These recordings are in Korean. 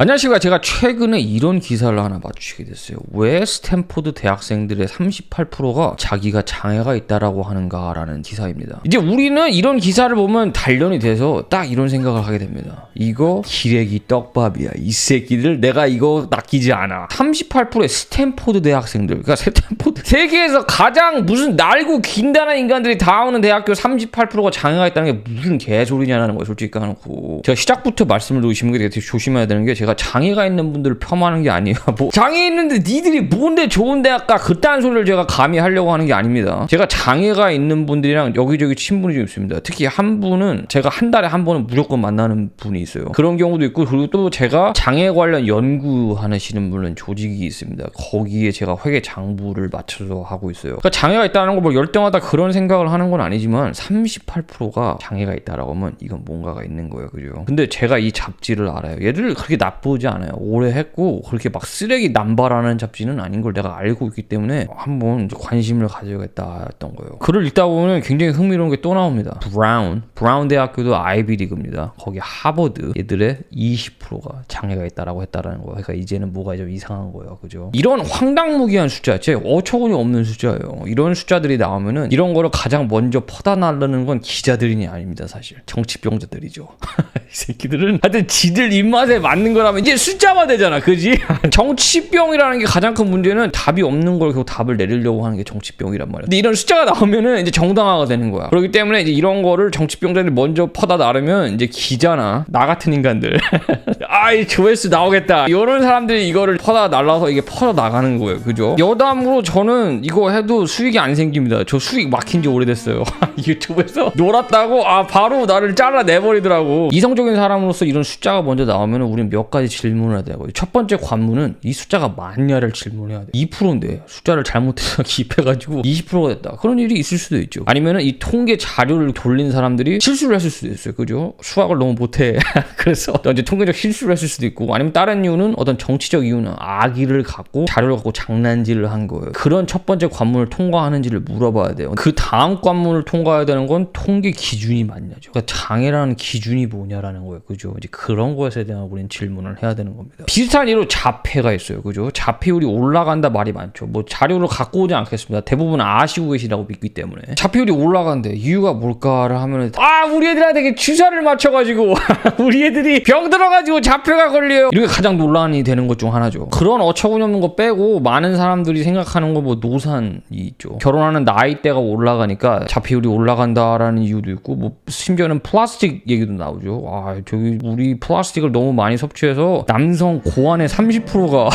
안녕하십니까. 제가 최근에 이런 기사를 하나 마주치게 됐어요. 왜 스탠포드 대학생들의 38%가 자기가 장애가 있다라고 하는가라는 기사입니다. 이제 우리는 이런 기사를 보면 단련이 돼서 딱 이런 생각을 하게 됩니다. 이거 기레기 떡밥이야. 이 새끼들 내가 이거 낚이지 않아. 38%의 스탠포드 대학생들. 그러니까 스탠포드 세계에서 가장 무슨 날고 긴다는 인간들이 다 오는 대학교 38%가 장애가 있다는 게 무슨 개소리냐는 거예요. 솔직히 까놓고. 제가 시작부터 말씀을 드리시는 게 되게 조심해야 되는 게 제가 장애가 있는 분들을 폄하하는 게 아니에요. 뭐 장애 있는데 니들이 뭔데 좋은 대학 가 그딴 소리를 제가 감히 하려고 하는 게 아닙니다. 제가 장애가 있는 분들이랑 여기저기 친분이 좀 있습니다. 특히 한 분은 제가 한 달에 한 번은 무조건 만나는 분이 있어요. 그런 경우도 있고 그리고 또 제가 장애 관련 연구하시는 물론 조직이 있습니다. 거기에 제가 회계 장부를 맞춰서 하고 있어요. 그러니까 장애가 있다는 걸뭐 열등하다 그런 생각을 하는 건 아니지만 38%가 장애가 있다라고 하면 이건 뭔가가 있는 거예요. 그죠? 근데 제가 이 잡지를 알아요. 얘들 그렇게 나 쁘지 않아요. 오래 했고 그렇게 막 쓰레기 남발하는 잡지는 아닌 걸 내가 알고 있기 때문에 한번 관심을 가져야겠다 했던 거예요. 글을 읽다 보면 굉장히 흥미로운 게 또 나옵니다. 브라운, 브라운 대학교도 아이비리그입니다. 거기 하버드 얘들의 20%가 장애가 있다라고 했다라는 거예요. 그러니까 이제는 뭐가 좀 이상한 거예요. 그죠? 이런 황당무계한 숫자, 제 어처구니 없는 숫자예요. 이런 숫자들이 나오면은 이런 거를 가장 먼저 퍼다 날르는 건 기자들이 아닙니다, 사실. 정치병자들이죠. 이 새끼들은 하여튼 지들 입맛에 맞는 거라 면 이제 숫자만 되잖아, 그지? 정치병이라는 게 가장 큰 문제는 답이 없는 걸 결국 답을 내리려고 하는 게 정치병이란 말이야. 근데 이런 숫자가 나오면은 이제 정당화가 되는 거야. 그렇기 때문에 이제 이런 거를 정치병자들이 먼저 퍼다 나르면 이제 기자나 나 같은 인간들. 아이 조회수 나오겠다. 이런 사람들이 이거를 퍼다 날라서 이게 퍼져 나가는 거예요. 그죠? 여담으로 저는 이거 해도 수익이 안 생깁니다. 저 수익 막힌 지 오래됐어요. 유튜브에서 놀았다고 아 바로 나를 잘라 내버리더라고. 이성적인 사람으로서 이런 숫자가 먼저 나오면 우리는 몇 가지 질문을 해야 되고 첫 번째 관문은 이 숫자가 맞냐를 질문해야 돼 2%인데 숫자를 잘못해서 기입해가지고 20%가 됐다 그런 일이 있을 수도 있죠 아니면은 이 통계 자료를 돌린 사람들이 실수를 했을 수도 있어요 그죠 수학을 너무 못해 그래서 이제 통계적 실수를 했을 수도 있고 아니면 다른 이유는 어떤 정치적 이유는 악의를 갖고 자료를 갖고 장난질을 한 거예요. 그런 첫 번째 관문을 통과하는지를 물어봐야 돼요. 그 다음 관문을 통과해야 되는 건 통계 기준이 맞냐죠. 그러니까 장애라는 기준이 뭐냐라는 거예요. 그죠? 이제 그런 것에 대한 우리는 질문을 해야 되는 겁니다. 비슷한 예로 자폐가 있어요. 그죠? 자폐율이 올라간다 말이 많죠. 뭐 자료를 갖고 오지 않겠습니다. 대부분 아시고 계시라고 믿기 때문에 자폐율이 올라간대. 이유가 뭘까를 하면은 아 우리 애들한테 주사를 맞춰가지고 우리 애들이 병 들어가지고 자폐가 걸려요. 이게 가장 논란이 되는 것 중 하나죠. 그런 어처구니 없는 거 빼고 많은 사람들이 생각하는 거 뭐 노산이 있죠. 결혼하는 나이대가 올라가니까 자폐율이 올라간다라는 이유도 있고 뭐 심지어는 플라스틱 얘기도 나오죠. 아 저기 우리 플라스틱을 너무 많이 섭취해 서 남성 고환의 30%가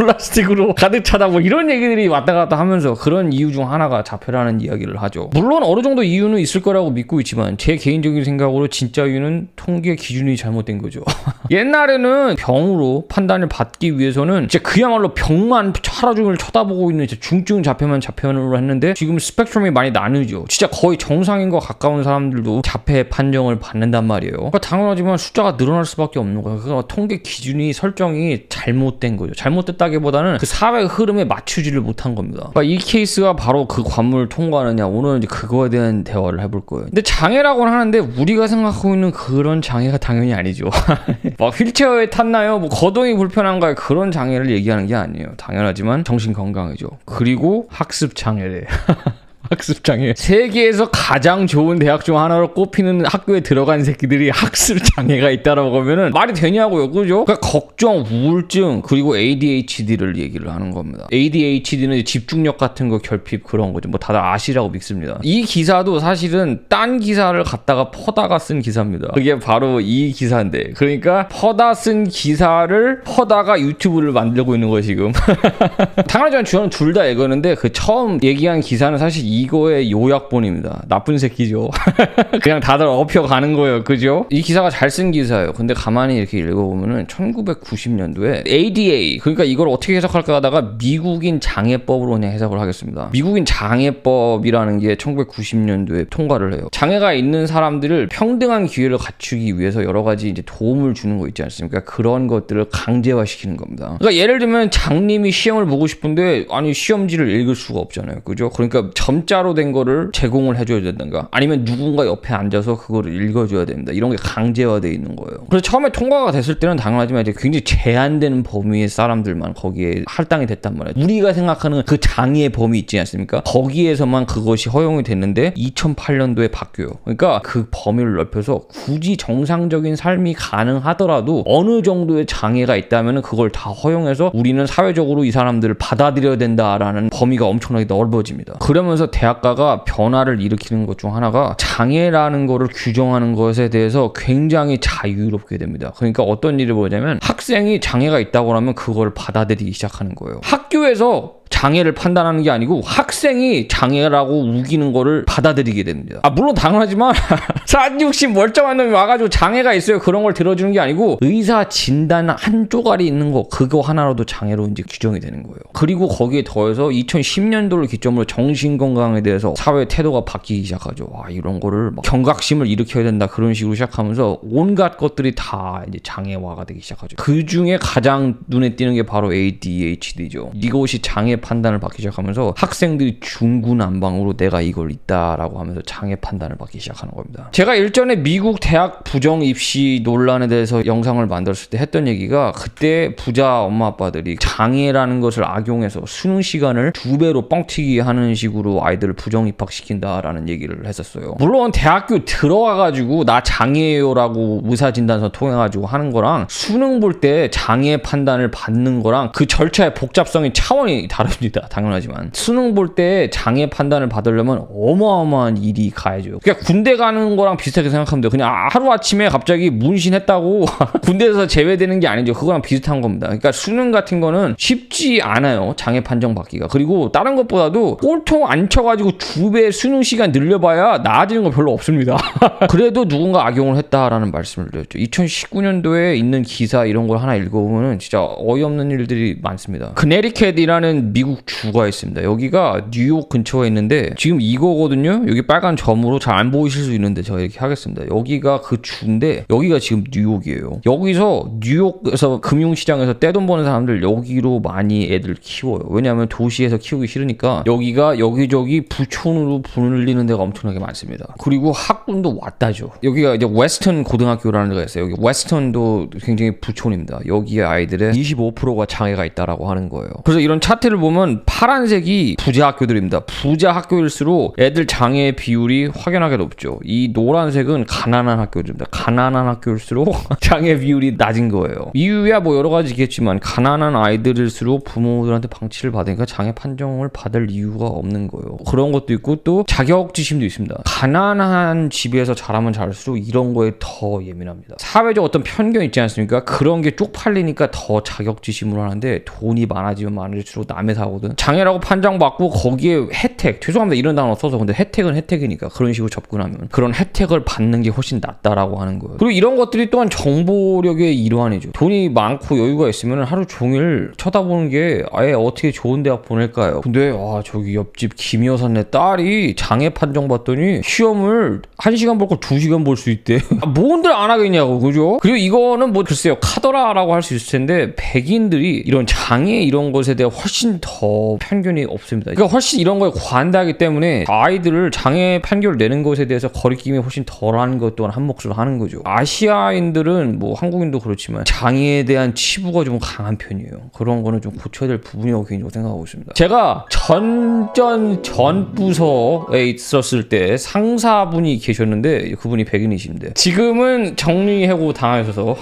플라스틱으로 가득 차다 뭐 이런 얘기들이 왔다 갔다 하면서 그런 이유 중 하나가 자폐라는 이야기를 하죠. 물론 어느 정도 이유는 있을 거라고 믿고 있지만 제 개인적인 생각으로 진짜 이유는 통계 기준이 잘못된 거죠. 옛날에는 병으로 판단을 받기 위해서는 이제 그야말로 병만 하루 종일 쳐다보고 있는 이제 중증 자폐만 자폐로 했는데 지금 스펙트럼이 많이 나누죠. 진짜 거의 정상인 것 가까운 사람들도 자폐 판정을 받는단 말이에요. 그러니까 당연하지만 숫자가 늘어날 수밖에 없는 거예요. 그러니까 통계 기준이 설정이 잘못된 거죠. 잘못됐다 기보다는 그 사회 흐름에 맞추지를 못한 겁니다. 그러니까 이 케이스가 바로 그 관문을 통과하느냐 오늘은 이제 그거에 대한 대화를 해볼 거예요. 근데 장애라고는 하는데 우리가 생각하고 있는 그런 장애가 당연히 아니죠. 막 휠체어에 탔나요? 뭐 거동이 불편한가요? 그런 장애를 얘기하는 게 아니에요. 당연하지만 정신 건강이죠. 그리고 학습 장애래. 학습 장애. 세계에서 가장 좋은 대학 중 하나로 꼽히는 학교에 들어간 새끼들이 학습 장애가 있다라고 하면은 말이 되냐고요. 그죠? 그러니까 걱정, 우울증, 그리고 ADHD를 얘기를 하는 겁니다. ADHD는 집중력 같은 거 결핍 그런 거죠. 뭐 다들 아시라고 믿습니다. 이 기사도 사실은 딴 기사를 갖다가 퍼다가 쓴 기사입니다. 그게 바로 이 기사인데. 그러니까 퍼다 쓴 기사를 퍼다가 유튜브를 만들고 있는 거예요, 지금. 당연하지만 저는 둘다 이거는데 그 처음 얘기한 기사는 사실 이 거의 요약본입니다. 나쁜 새끼죠. 그냥 다들 업혀가는 거예요. 그죠? 이 기사가 잘 쓴 기사예요. 근데 가만히 이렇게 읽어보면은 1990년도에 ADA, 그러니까 이걸 어떻게 해석할까 하다가 미국인 장애법으로 그냥 해석을 하겠습니다. 미국인 장애법이라는 게 1990년도에 통과를 해요. 장애가 있는 사람들을 평등한 기회를 갖추기 위해서 여러 가지 이제 도움을 주는 거 있지 않습니까? 그런 것들을 강제화시키는 겁니다. 그러니까 예를 들면 장님이 시험을 보고 싶은데 아니 시험지를 읽을 수가 없잖아요. 그죠? 그러니까 점 문자로 된 거를 제공을 해줘야 된다든가 아니면 누군가 옆에 앉아서 그거를 읽어줘야 됩니다. 이런 게 강제화돼 있는 거예요. 그래서 처음에 통과가 됐을 때는 당연하지만 이제 굉장히 제한되는 범위의 사람들만 거기에 할당이 됐단 말이에요. 우리가 생각하는 그 장애의 범위 있지 않습니까? 거기에서만 그것이 허용이 됐는데 2008년도에 바뀌어요. 그러니까 그 범위를 넓혀서 굳이 정상적인 삶이 가능하더라도 어느 정도의 장애가 있다면 그걸 다 허용해서 우리는 사회적으로 이 사람들을 받아들여야 된다라는 범위가 엄청나게 넓어집니다. 그러면서 대학가가 변화를 일으키는 것 중 하나가 장애라는 거를 규정하는 것에 대해서 굉장히 자유롭게 됩니다. 그러니까 어떤 일이 뭐냐면 학생이 장애가 있다고 하면 그걸 받아들이기 시작하는 거예요. 학교에서 장애를 판단하는 게 아니고 학생이 장애라고 우기는 거를 받아들이게 됩니다. 아 물론 당연하지만 460 멀쩡한 놈이 와가지고 장애가 있어요 그런 걸 들어주는 게 아니고 의사 진단 한 쪼가리 있는 거 그거 하나로도 장애로 이제 규정이 되는 거예요. 그리고 거기에 더해서 2010년도를 기점으로 정신 건강에 대해서 사회 태도가 바뀌기 시작하죠. 와 이런 거를 막 경각심을 일으켜야 된다 그런 식으로 시작하면서 온갖 것들이 다 이제 장애화가 되기 시작하죠. 그 중에 가장 눈에 띄는 게 바로 ADHD죠. 이것이 장애 판단을 받기 시작하면서 학생들이 중구난방으로 내가 이걸 있다라고 하면서 장애 판단을 받기 시작하는 겁니다. 제가 일전에 미국 대학 부정 입시 논란에 대해서 영상을 만들었을 때 했던 얘기가 그때 부자 엄마 아빠들이 장애라는 것을 악용해서 수능 시간을 두 배로 뻥튀기 하는 식으로 아이들을 부정 입학시킨다라는 얘기를 했었어요. 물론 대학교 들어와 가지고 나 장애예요라고 의사 진단서 통해 가지고 하는 거랑 수능 볼 때 장애 판단을 받는 거랑 그 절차의 복잡성이 차원이 다 릅니다. 당연하지만 수능 볼 때 장애 판단을 받으려면 어마어마한 일이 가해져요. 그냥 군대 가는 거랑 비슷하게 생각하면 돼요. 그냥 하루 아침에 갑자기 문신했다고 군대에서 제외되는 게 아니죠. 그거랑 비슷한 겁니다. 그러니까 수능 같은 거는 쉽지 않아요. 장애 판정 받기가. 그리고 다른 것보다도 꼴통 안 쳐가지고 두 배 수능 시간 늘려봐야 나아지는 거 별로 없습니다. 그래도 누군가 악용을 했다라는 말씀을 드렸죠. 2019년도에 있는 기사 이런 걸 하나 읽어보면 진짜 어이없는 일들이 많습니다. 크네리켓이라는 미국 주가 있습니다. 여기가 뉴욕 근처에 있는데 지금 이거거든요. 여기 빨간 점으로 잘 안 보이실 수 있는데 제가 이렇게 하겠습니다. 여기가 그 주인데 여기가 지금 뉴욕이에요. 여기서 뉴욕에서 금융시장에서 떼돈 버는 사람들 여기로 많이 애들 키워요. 왜냐하면 도시에서 키우기 싫으니까 여기가 여기저기 부촌으로 불리는 데가 엄청나게 많습니다. 그리고 학군도 왔다죠. 여기가 이제 웨스턴 고등학교라는 데가 있어요. 여기 웨스턴도 굉장히 부촌입니다. 여기에 아이들의 25%가 장애가 있다라고 하는 거예요. 그래서 이런 차트를 보면 파란색이 부자 학교들입니다. 부자 학교일수록 애들 장애 비율이 확연하게 높죠. 이 노란색은 가난한 학교들입니다. 가난한 학교일수록 장애 비율이 낮은 거예요. 이유야 뭐 여러 가지 있겠지만 가난한 아이들일수록 부모들한테 방치를 받으니까 장애 판정을 받을 이유가 없는 거예요. 그런 것도 있고 또 자격지심도 있습니다. 가난한 집에서 자라면 자랄수록 이런 거에 더 예민합니다. 사회적 어떤 편견 있지 않습니까? 그런 게 쪽팔리니까 더 자격지심을 하는데 돈이 많아지면 많아질수록 남의 사거든. 장애라고 판정받고 거기에 혜택, 죄송합니다 이런 단어 써서 근데 혜택은 혜택이니까 그런 식으로 접근하면 그런 혜택을 받는 게 훨씬 낫다라고 하는 거예요. 그리고 이런 것들이 또한 정보력의 일환이죠. 돈이 많고 여유가 있으면 하루 종일 쳐다보는 게 아예 어떻게 좋은 대학 보낼까요? 근데 아 저기 옆집 김 여사네 딸이 장애 판정받더니 시험을 1시간 볼거 2시간 볼 수 있대. 아, 뭔들 안 하겠냐고 그죠? 그리고 이거는 뭐 글쎄요 카더라라고 할 수 있을 텐데 백인들이 이런 장애 이런 것에 대해 훨씬 더 편견이 없습니다. 그러니까 훨씬 이런 거에 관대하기 때문에 아이들을 장애 판결을 내는 것에 대해서 거리낌이 훨씬 덜한 것 또한 한 몫을 하는 거죠. 아시아인들은 뭐 한국인도 그렇지만 장애에 대한 치부가 좀 강한 편이에요. 그런 거는 좀 고쳐야 될 부분이라고 개인적으로 생각하고 있습니다. 제가 전전 전 부서에 있었을 때 상사분이 계셨는데 그분이 백인이신데 지금은 정리해고 당하셔서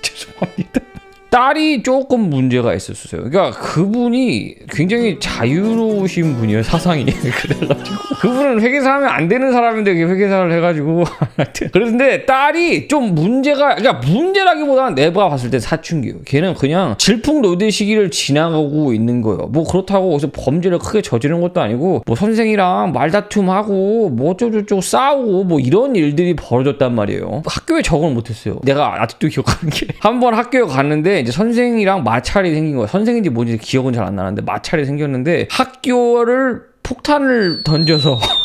죄송합니다. 딸이 조금 문제가 있었어요. 그러니까 그분이 굉장히 자유로우신 분이에요, 사상이. 그래가지고. 그분은 회계사 하면 안 되는 사람인데 회계사를 해가지고. 그런데 딸이 좀 문제가, 그러니까 문제라기보다는 내가 봤을 때 사춘기예요. 걔는 그냥 질풍노도 시기를 지나가고 있는 거예요. 뭐 그렇다고 어디서 범죄를 크게 저지른 것도 아니고, 뭐 선생이랑 말다툼하고, 뭐 어쩌고저쩌고 싸우고, 뭐 이런 일들이 벌어졌단 말이에요. 학교에 적응을 못했어요. 내가 아직도 기억하는 게. 한 번 학교에 갔는데, 이제 선생이랑 마찰이 생긴 거야. 선생인지 뭔지 기억은 잘 안 나는데 마찰이 생겼는데 학교를 폭탄을 던져서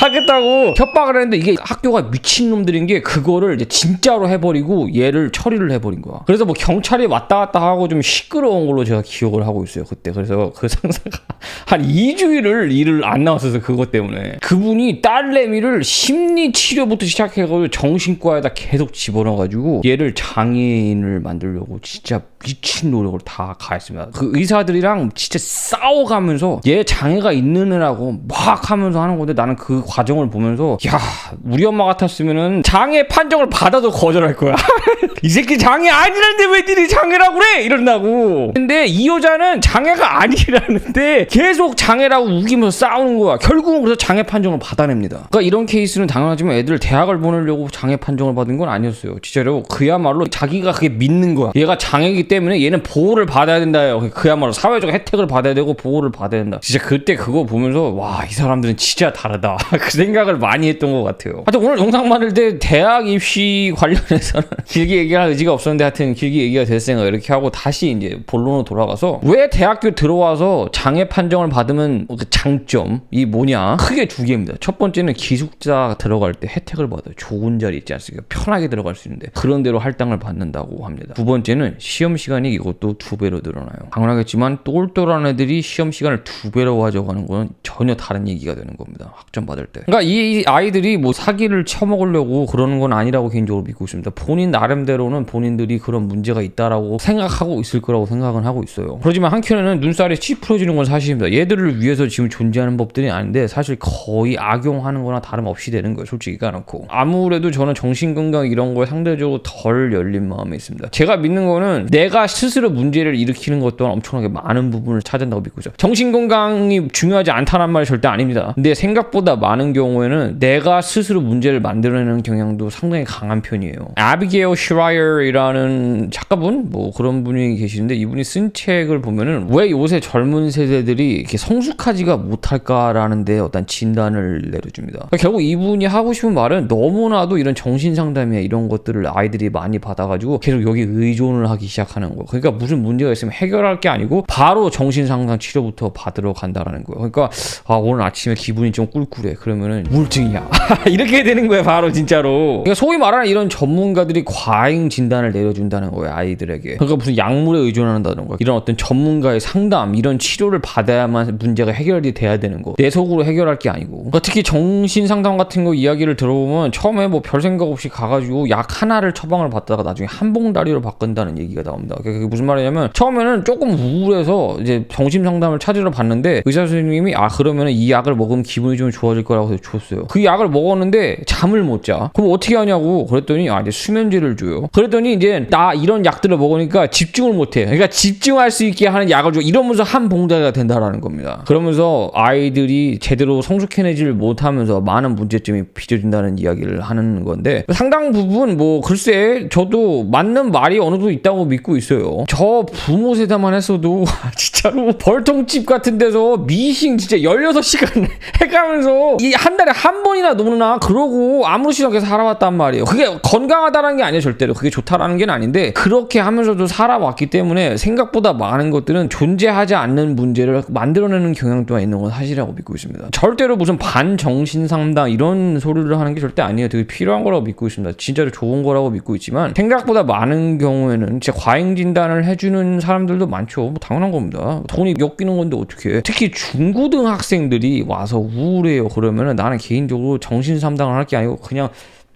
하겠다고 협박을 했는데 이게 학교가 미친놈들인 게 그거를 이제 진짜로 해버리고 얘를 처리를 해버린 거야. 그래서 뭐 경찰이 왔다 갔다 하고 좀 시끄러운 걸로 제가 기억을 하고 있어요. 그때. 그래서 그 상사가 한 2주일을 일을 안 나왔어서 그것 때문에. 그분이 딸내미를 심리 치료부터 시작해가지고 정신과에다 계속 집어넣어가지고 얘를 장애인을 만들려고 진짜 미친 노력을 다 가했습니다. 그 의사들이랑 진짜 싸워가면서 얘 장애가 있는 애라고 막 하면서 하는 건데 나는 그 과정을 보면서 야 우리 엄마 같았으면은 장애 판정을 받아도 거절할 거야. 이 새끼 장애 아니라는데 왜 니네 장애라고 그래? 이런다고. 근데 이 여자는 장애가 아니라는데 계속 장애라고 우기면서 싸우는 거야. 결국은 그래서 장애 판정을 받아냅니다. 그러니까 이런 케이스는 당연하지만 애들 대학을 보내려고 장애 판정을 받은 건 아니었어요. 진짜로 그야말로 자기가 그게 믿는 거야. 얘가 장애이기 때문에 얘는 보호를 받아야 된다요. 그야말로 사회적 혜택을 받아야 되고 보호를 받아야 된다. 진짜 그때 그거 보면서 와 이 사람들은 진짜 다르다. 그 생각을 많이 했던 것 같아요. 하여튼 오늘 영상 만들 때 대학 입시 관련해서는 길게 얘기할 의지가 없었는데 하여튼 길게 얘기가 됐으니까 이렇게 하고 다시 이제 본론으로 돌아가서 왜 대학교 들어와서 장애 판정을 받으면 그 장점이 뭐냐 크게 두 개입니다. 첫 번째는 기숙사 들어갈 때 혜택을 받아요. 좋은 자리 있지 않습니까? 편하게 들어갈 수 있는데 그런 대로 할당을 받는다고 합니다. 두 번째는 시험 시간이 이것도 두 배로 늘어나요. 당연하겠지만 똘똘한 애들이 시험 시간을 두 배로 가져가는 건 전혀 다른 얘기가 되는 겁니다. 학점 받을 때. 그러니까 이 아이들이 뭐 사기를 쳐먹으려고 그러는 건 아니라고 개인적으로 믿고 있습니다. 본인 나름대로는 본인들이 그런 문제가 있다라고 생각하고 있을 거라고 생각은 하고 있어요. 그렇지만 한켠에는 눈살이 치 풀어지는 건 사실입니다. 얘들을 위해서 지금 존재하는 법들이 아닌데 사실 거의 악용하는 거나 다름없이 되는 거예요. 솔직히 까놓고. 아무래도 저는 정신건강 이런 거에 상대적으로 덜 열린 마음이 있습니다. 제가 믿는 거는 내가 스스로 문제를 일으키는 것 또한 엄청나게 많은 부분을 찾아낸다고 믿고 있어요. 정신건강이 중요하지 않다는 말이 절대 아닙니다. 근데 생각보다 많은 경우에는 내가 스스로 문제를 만들어내는 경향도 상당히 강한 편이에요. 아비게일 슈라이어이라는 작가분 뭐 그런 분이 계시는데 이분이 쓴 책을 보면은 왜 요새 젊은 세대들이 이렇게 성숙하지가 못할까라는 데 어떤 진단을 내려줍니다. 그러니까 결국 이분이 하고 싶은 말은 너무나도 이런 정신 상담이나 이런 것들을 아이들이 많이 받아가지고 계속 여기 의존을 하기 시작하는 거예요. 그러니까 무슨 문제가 있으면 해결할 게 아니고 바로 정신 상담 치료부터 받으러 간다라는 거예요. 그러니까 아 오늘 아침에 기분이 좀 꿀꿀해. 그러면은 우울증이야. 이렇게 되는 거예요, 바로 진짜로. 그러니까 소위 말하는 이런 전문가들이 과잉 진단을 내려준다는 거예요, 아이들에게. 그러니까 무슨 약물에 의존한다는 거야. 이런 어떤 전문가의 상담, 이런 치료를 받아야만 문제가 해결이 돼야 되는 거. 내 속으로 해결할 게 아니고. 그러니까 특히 정신 상담 같은 거 이야기를 들어보면 처음에 뭐 별 생각 없이 가가지고 약 하나를 처방을 받다가 나중에 한 봉다리로 바꾼다는 얘기가 나옵니다. 그게 무슨 말이냐면 처음에는 조금 우울해서 이제 정신 상담을 찾으러 봤는데 의사 선생님이 아 그러면 이 약을 먹으면 기분이 좀 좋아질 거라고 해서 줬어요. 그 약을 먹었는데 잠을 못 자. 그럼 어떻게 하냐고 그랬더니 아 이제 수면제를 줘요. 그랬더니 이제 나 이런 약들을 먹으니까 집중을 못 해. 그러니까 집중할 수 있게 하는 약을 줘. 이러면서 한 봉다리가 된다라는 겁니다. 그러면서 아이들이 제대로 성숙해내지를 못하면서 많은 문제점이 빚어진다는 이야기를 하는 건데 상당 부분 뭐 글쎄 저도 맞는 말이 어느 정도 있다고 믿고 있어요. 저 부모 세대만 했어도 진짜로 벌통집 같은 데서 미싱 진짜 16시간 해가면서 이 한 달에 한 번이나 노느나 그러고 아무렇지도 않게 살아왔단 말이에요. 그게 건강하다는 게 아니에요 절대로. 그게 좋다라는 게 아닌데 그렇게 하면서도 살아왔기 때문에 생각보다 많은 것들은 존재하지 않는 문제를 만들어내는 경향 또한 있는 건 사실이라고 믿고 있습니다. 절대로 무슨 반정신 상담 이런 소리를 하는 게 절대 아니에요. 되게 필요한 거라고 믿고 있습니다. 진짜로 좋은 거라고 믿고 있지만 생각보다 많은 경우에는 진짜 과잉 진단을 해주는 사람들도 많죠. 뭐 당연한 겁니다. 돈이 엮이는 건데 어떻게? 특히 중고등 학생들이 와서 우울해요. 그러면은 나는 개인적으로 정신 상담을 할 게 아니고 그냥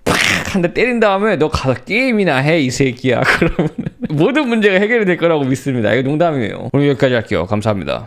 팍 한 대 때린 다음에 너 가서 게임이나 해 이 새끼야. 그러면 모든 문제가 해결이 될 거라고 믿습니다. 이거 농담이에요. 오늘 여기까지 할게요. 감사합니다.